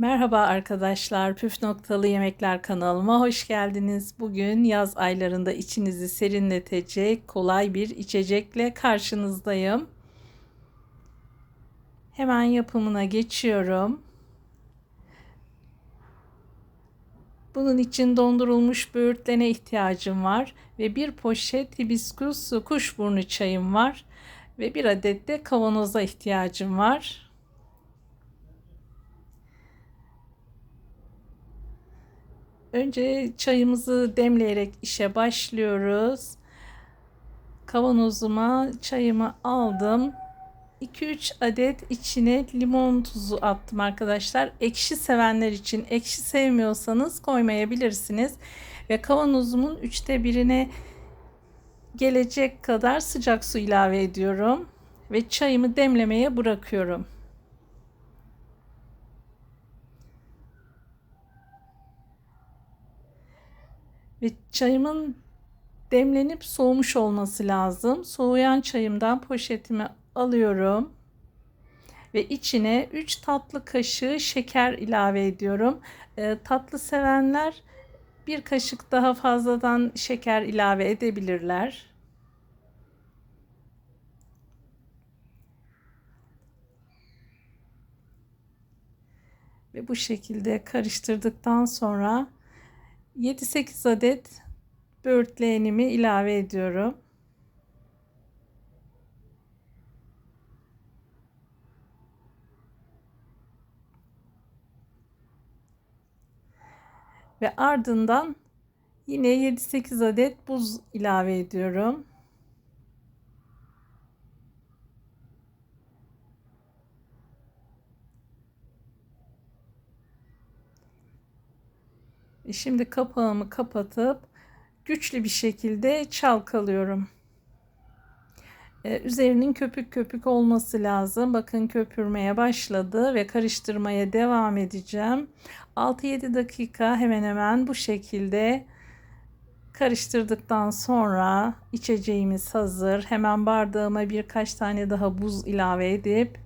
Merhaba arkadaşlar, Püf Noktalı Yemekler kanalıma hoş geldiniz. Bugün yaz aylarında içinizi serinletecek kolay bir içecekle karşınızdayım. Hemen yapımına geçiyorum. Bunun için dondurulmuş böğürtlene ihtiyacım var ve bir poşet hibiskus kuşburnu çayım var ve bir adet de kavanoza ihtiyacım var. Önce çayımızı demleyerek işe başlıyoruz. Kavanozuma çayımı aldım. 2-3 adet içine limon tuzu attım arkadaşlar. Ekşi sevenler için ekşi sevmiyorsanız koymayabilirsiniz. Ve kavanozumun üçte birine gelecek kadar sıcak su ilave ediyorum. Ve çayımı demlemeye bırakıyorum. Ve çayımın demlenip soğumuş olması lazım. Soğuyan çayımdan poşetimi alıyorum. Ve içine 3 tatlı kaşığı şeker ilave ediyorum. E, tatlı sevenler bir kaşık daha fazladan şeker ilave edebilirler. Ve bu şekilde karıştırdıktan sonra 7-8 adet böğürtleğenimi ilave ediyorum. Ve ardından yine 7-8 adet buz ilave ediyorum. Şimdi kapağımı kapatıp güçlü bir şekilde çalkalıyorum. Ee, üzerinin köpük köpük olması lazım. Bakın köpürmeye başladı ve karıştırmaya devam edeceğim. 6-7 dakika hemen hemen bu şekilde karıştırdıktan sonra içeceğimiz hazır. Hemen bardağıma birkaç tane daha buz ilave edip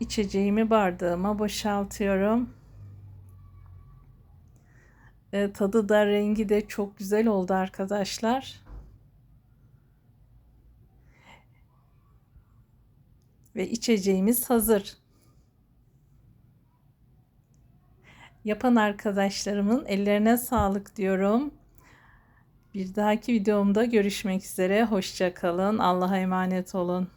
içeceğimi bardağıma boşaltıyorum. E, tadı da rengi de çok güzel oldu arkadaşlar. Ve içeceğimiz hazır. Yapan arkadaşlarımın ellerine sağlık diyorum. Bir dahaki videomda görüşmek üzere. Hoşçakalın. Allah'a emanet olun.